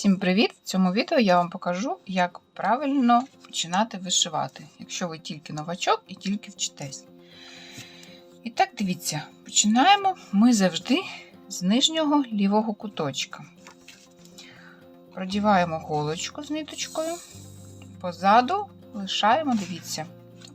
Всім привіт! В цьому відео я вам покажу, як правильно починати вишивати, якщо ви тільки новачок і тільки вчитесь. І так, дивіться, починаємо ми завжди з нижнього лівого куточка. Продіваємо голочку з ниточкою, позаду лишаємо, дивіться,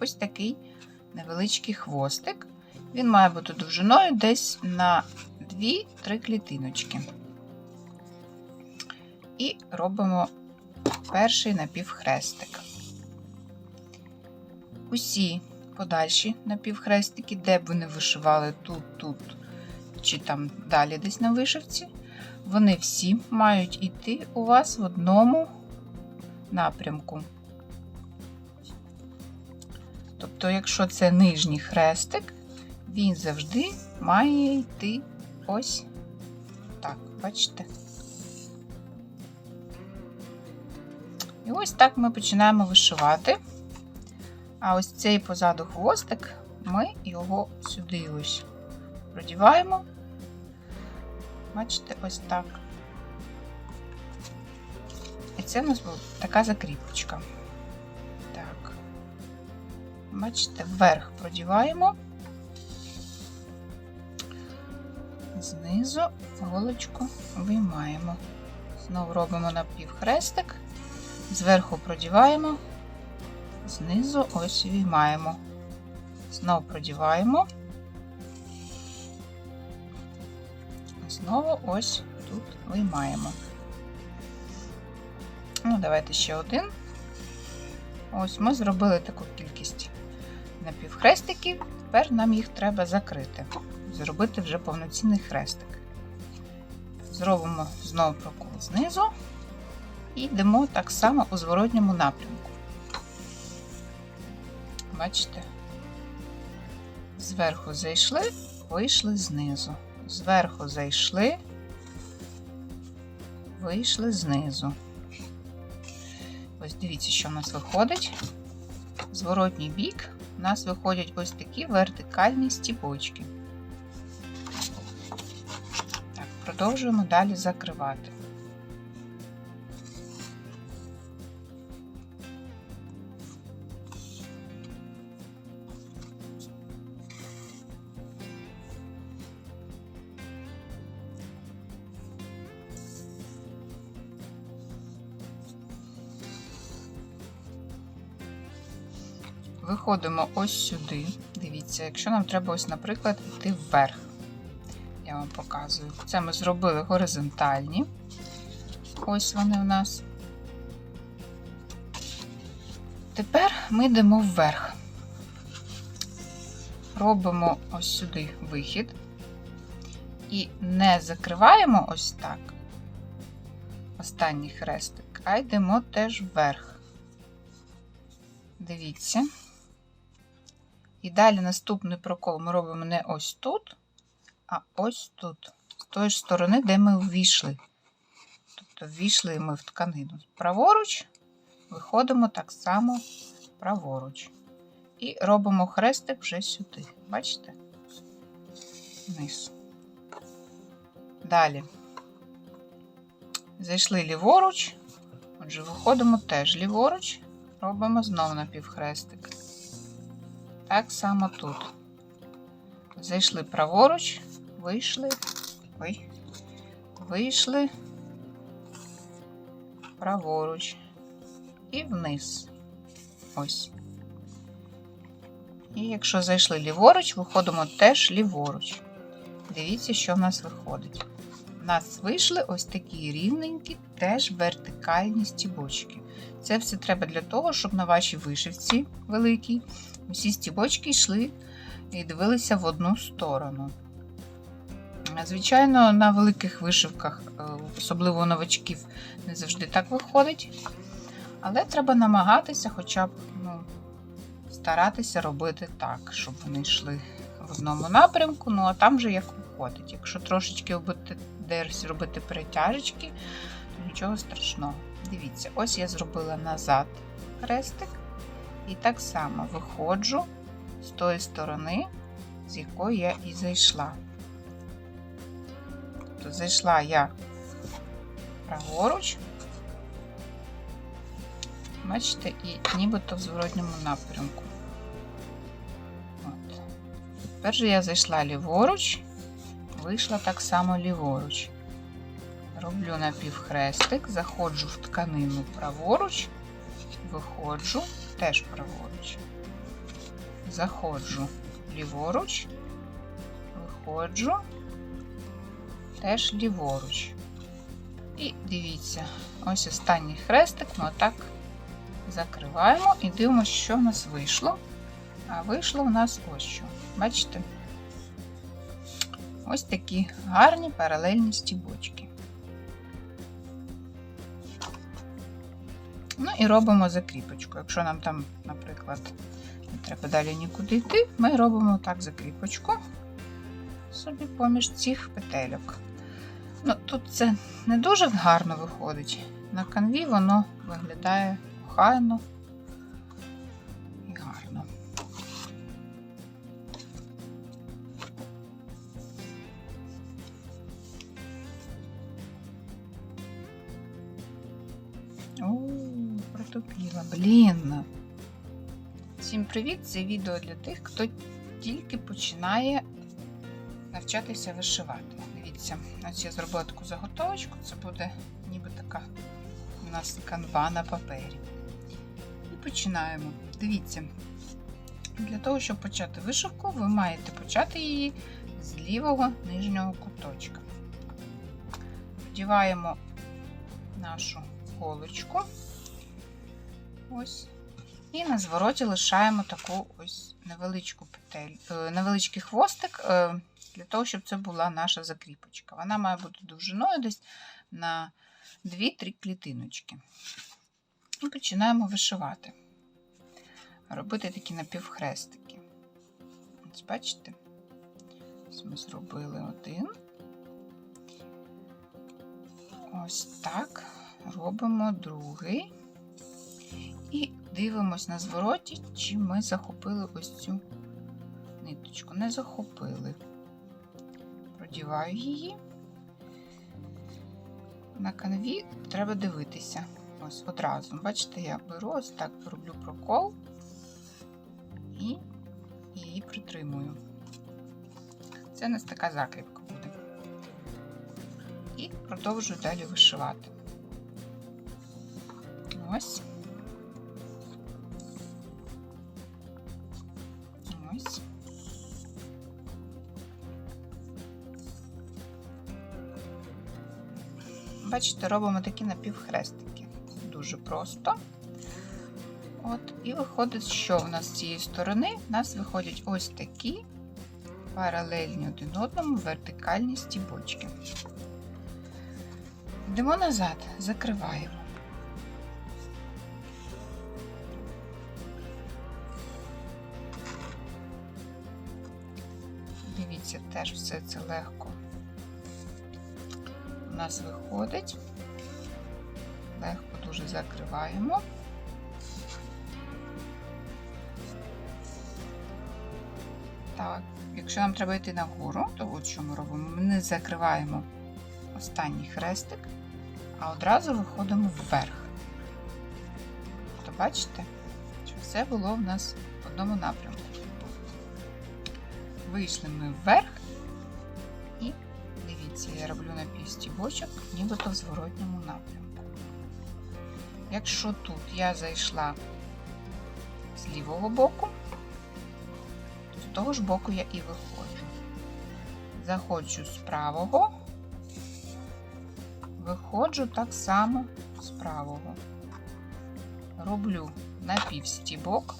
ось такий невеличкий хвостик. Він має бути довжиною десь на 2-3 клітиночки. І робимо перший напівхрестик. Усі подальші напівхрестики, де б ви не вишивали тут, тут чи там далі десь на вишивці, вони всі мають йти у вас в одному напрямку. Тобто, якщо це нижній хрестик, він завжди має йти ось так, бачите? І ось так ми починаємо вишивати. А ось цей позаду хвостик, ми його сюди ось продіваємо. Бачите, ось так. І це у нас буде така закріпочка. Так. Бачите, вверх продіваємо, знизу голочку виймаємо. Знову робимо напівхрестик. Зверху продіваємо, знизу ось віймаємо. Знову продіваємо. Знову ось тут виймаємо. Ну, давайте ще один. Ось ми зробили таку кількість напівхрестиків, тепер нам їх треба закрити, зробити вже повноцінний хрестик. Зробимо знову прокол знизу. І йдемо так само у зворотньому напрямку. Бачите? Зверху зайшли, вийшли знизу. Зверху зайшли, вийшли знизу. Ось дивіться, що в нас виходить. Зворотній бік у нас виходять ось такі вертикальні стіпочки. Так, продовжуємо далі закривати. Виходимо ось сюди. Дивіться, якщо нам треба, ось, наприклад, йти вверх. Я вам показую. Це ми зробили горизонтальні. Ось вони у нас. Тепер ми йдемо вверх. Робимо ось сюди вихід. І не закриваємо ось так. Останній хрестик, а йдемо теж вверх. Дивіться. І далі наступний прокол ми робимо не ось тут, а ось тут, з тої ж сторони, де ми ввійшли. Тобто ввійшли ми в тканину. Праворуч, виходимо так само праворуч. І робимо хрестик вже сюди. Бачите? Вниз. Далі. Зайшли ліворуч, отже, виходимо теж ліворуч, робимо знову напівхрестик. Так само тут. Зайшли праворуч, вийшли, ой, вийшли праворуч і вниз. Ось. І якщо зайшли ліворуч, виходимо теж ліворуч. Дивіться, що в нас виходить. У нас вийшли ось такі рівненькі, теж вертикальні стібочки. Це все треба для того, щоб на вашій вишивці великій усі стібочки йшли і дивилися в одну сторону. Звичайно, на великих вишивках, е, особливо новачків, не завжди так виходить. Але треба намагатися хоча б ну, старатися робити так, щоб вони йшли в одному напрямку, ну а там же як виходить. Якщо трошечки десь робити перетяжечки, то нічого страшного. Дивіться, ось я зробила назад хрестик. І так само виходжу з тої сторони, з якої я і зайшла. Тобто зайшла я праворуч, Бачите, і нібито в зворотньому напрямку. От. Тепер же я зайшла ліворуч, вийшла так само ліворуч. Роблю напівхрестик, заходжу в тканину праворуч, виходжу теж праворуч. Заходжу ліворуч, виходжу теж ліворуч. І дивіться, ось останній хрестик ми отак закриваємо і дивимося, що в нас вийшло. А вийшло в нас ось що. Бачите? Ось такі гарні паралельні стібочки. Ну і робимо закріпочку. Якщо нам там, наприклад, не треба далі нікуди йти, ми робимо так закріпочку собі поміж цих петельок. Ну, Тут це не дуже гарно виходить. На канві воно виглядає охайно блін. Всім привіт! Це відео для тих, хто тільки починає навчатися вишивати. Дивіться, ось я зробила таку заготовочку, це буде ніби така у нас канва на папері. І починаємо. Дивіться, для того, щоб почати вишивку, ви маєте почати її з лівого нижнього куточка. Вдіваємо нашу голочку. Ось. І на звороті лишаємо таку ось невеличку петель, е, невеличкий хвостик, е, для того, щоб це була наша закріпочка. Вона має бути довжиною десь на 2-3 клітиночки. І починаємо вишивати. Робити такі напівхрестики. Ось бачите? Ось ми зробили один. Ось так. Робимо другий. І дивимось на звороті, чи ми захопили ось цю ниточку. Не захопили. Продіваю її. На канві треба дивитися. Ось одразу. Бачите, я беру ось так роблю прокол і її притримую. Це у нас така закріпка буде. І продовжую далі вишивати. Ось. Бачите, робимо такі напівхрестики. Дуже просто. От, І виходить, що в нас з цієї сторони у нас виходять ось такі паралельні один одному вертикальні стібочки. Йдемо назад, закриваємо. Дивіться, теж все це легко нас виходить. Легко дуже закриваємо. Так, якщо нам треба йти нагору, то от що ми робимо? Ми не закриваємо останній хрестик, а одразу виходимо вверх. То бачите, що все було в нас в одному напрямку. Вийшли ми вверх дивіться, я роблю напівстібочок, нібито в зворотньому напрямку. Якщо тут я зайшла з лівого боку, то з того ж боку я і виходжу. Заходжу з правого, виходжу так само з правого. Роблю напівстібок,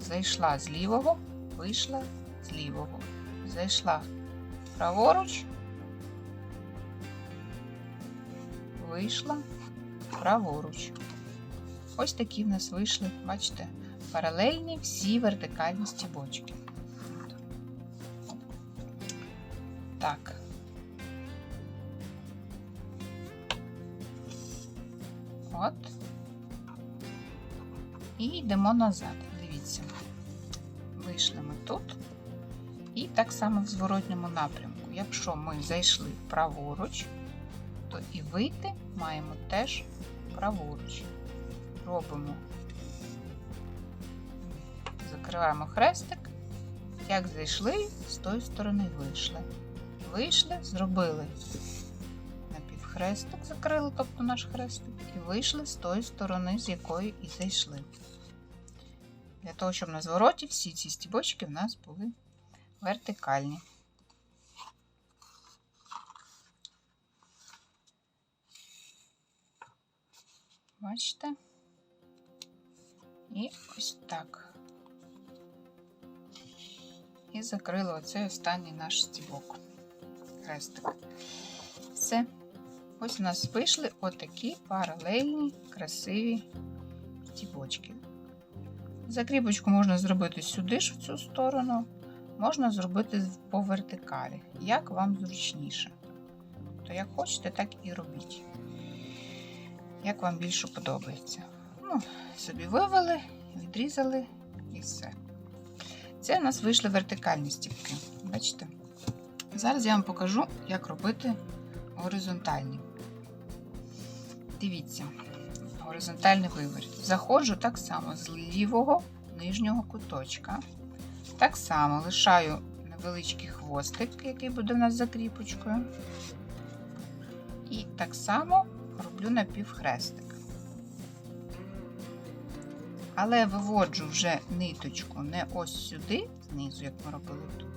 зайшла з лівого, вийшла з лівого. Зайшла праворуч, вийшла праворуч. Ось такі в нас вийшли, бачите, паралельні всі вертикальні стібочки. Так. От. І йдемо назад. Дивіться. Вийшли ми тут. І так само в зворотньому напрямку. Якщо ми зайшли праворуч, то і вийти маємо теж праворуч. Робимо. Закриваємо хрестик. Як зайшли, з тої сторони вийшли. Вийшли, зробили напівхрестик, закрили, тобто наш хрестик, і вийшли з тої сторони, з якої і зайшли. Для того, щоб на звороті всі ці стібочки в нас були вертикальні. Бачите? І ось так. І закрили оцей останній наш стібок. Хрестик. Все. Ось у нас вийшли отакі паралельні, красиві стібочки. Закріпочку можна зробити сюди ж в цю сторону, можна зробити по вертикалі, як вам зручніше. То як хочете, так і робіть. Як вам більше подобається. Ну, собі вивели, відрізали і все. Це у нас вийшли вертикальні стіпки. Бачите? Зараз я вам покажу, як робити горизонтальні. Дивіться, горизонтальний виворіт. Заходжу так само з лівого нижнього куточка. Так само лишаю невеличкий хвостик, який буде у нас закріпочкою. І так само роблю напівхрестик. Але виводжу вже ниточку не ось сюди, знизу, як ми робили тут,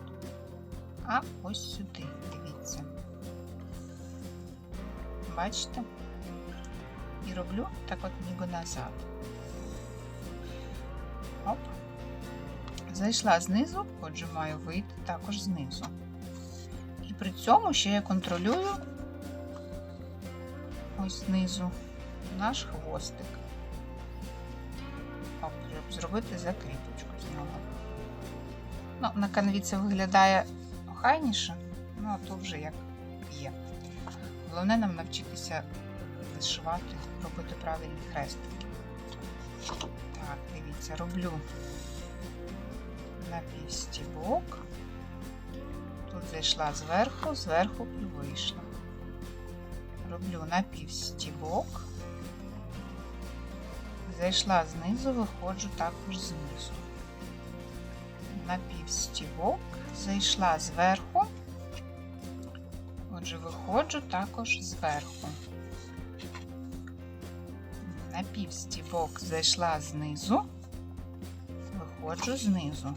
а ось сюди, дивіться. Бачите? І роблю так от ніби назад. Оп. Зайшла знизу, отже, маю вийти також знизу. І при цьому ще я контролюю ось знизу наш хвостик. Оп, щоб зробити закріпочку з нього. Ну, на канві це виглядає охайніше, ну а тут вже як є. Головне нам навчитися вишивати, робити правильні хрестики. Так, дивіться, роблю напівстібок. Тут зайшла зверху, зверху і вийшла. Роблю напівстібок. Зайшла знизу, виходжу також знизу. Напівстібок, зайшла зверху. Отже, виходжу також зверху. Напівстібок зайшла знизу, виходжу знизу.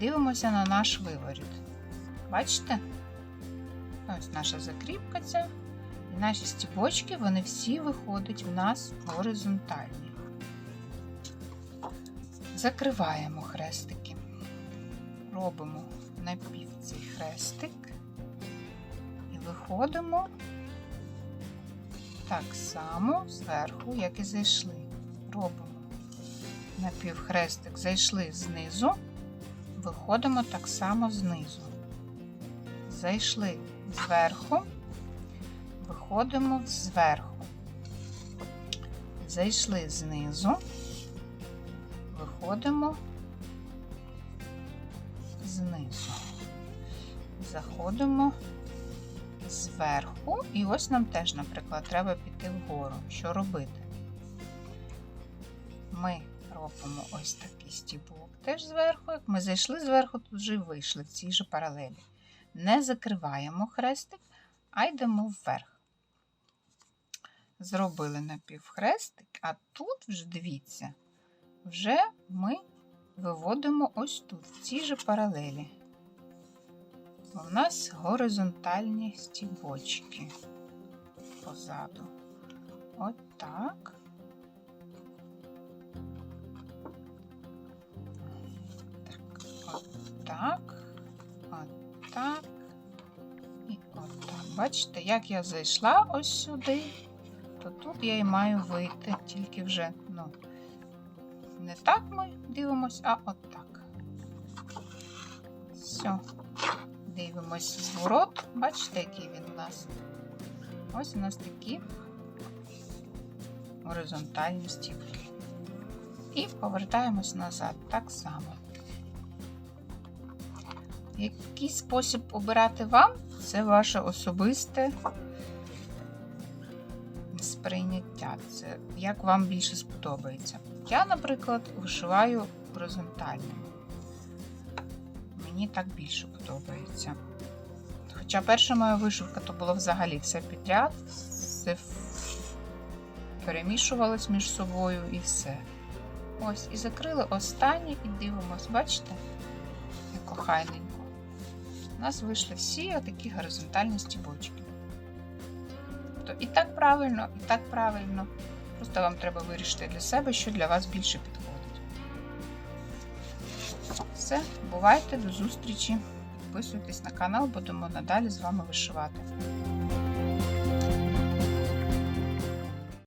Дивимося на наш виворіт. Бачите? Ось наша закріпка ця. І наші стібочки, вони всі виходять в нас горизонтальні. Закриваємо хрестики. Робимо напів цей хрестик. І виходимо так само зверху, як і зайшли. Робимо напівхрестик, зайшли знизу, виходимо так само знизу. Зайшли зверху, виходимо зверху. Зайшли знизу, виходимо знизу. Заходимо зверху, і ось нам теж, наприклад, треба піти вгору. Що робити? Ми робимо ось такий стібок теж зверху. Як ми зайшли зверху, тут вже вийшли в цій же паралелі. Не закриваємо хрестик, а йдемо вверх. Зробили напівхрестик, а тут вже дивіться, вже ми виводимо ось тут, в цій же паралелі. У нас горизонтальні стібочки позаду. От так. Так, от так, от так і от так. Бачите, як я зайшла ось сюди, то тут я і маю вийти, тільки вже, ну, не так ми дивимось, а от так. Все. Дивимось зворот. Бачите, який він у нас? Ось у нас такі горизонтальні стіпки. І повертаємось назад так само. Який спосіб обирати вам, це ваше особисте сприйняття. Це як вам більше сподобається. Я, наприклад, вишиваю горизонтально. Мені так більше подобається. Хоча перша моя вишивка то було взагалі все підряд, все перемішувалось між собою і все. Ось, і закрили останнє і дивимось, бачите? Як охайненько. У нас вийшли всі отакі горизонтальні стібочки. Тобто і так правильно, і так правильно. Просто вам треба вирішити для себе, що для вас більше підходить. Все, бувайте, до зустрічі. Підписуйтесь на канал, будемо надалі з вами вишивати.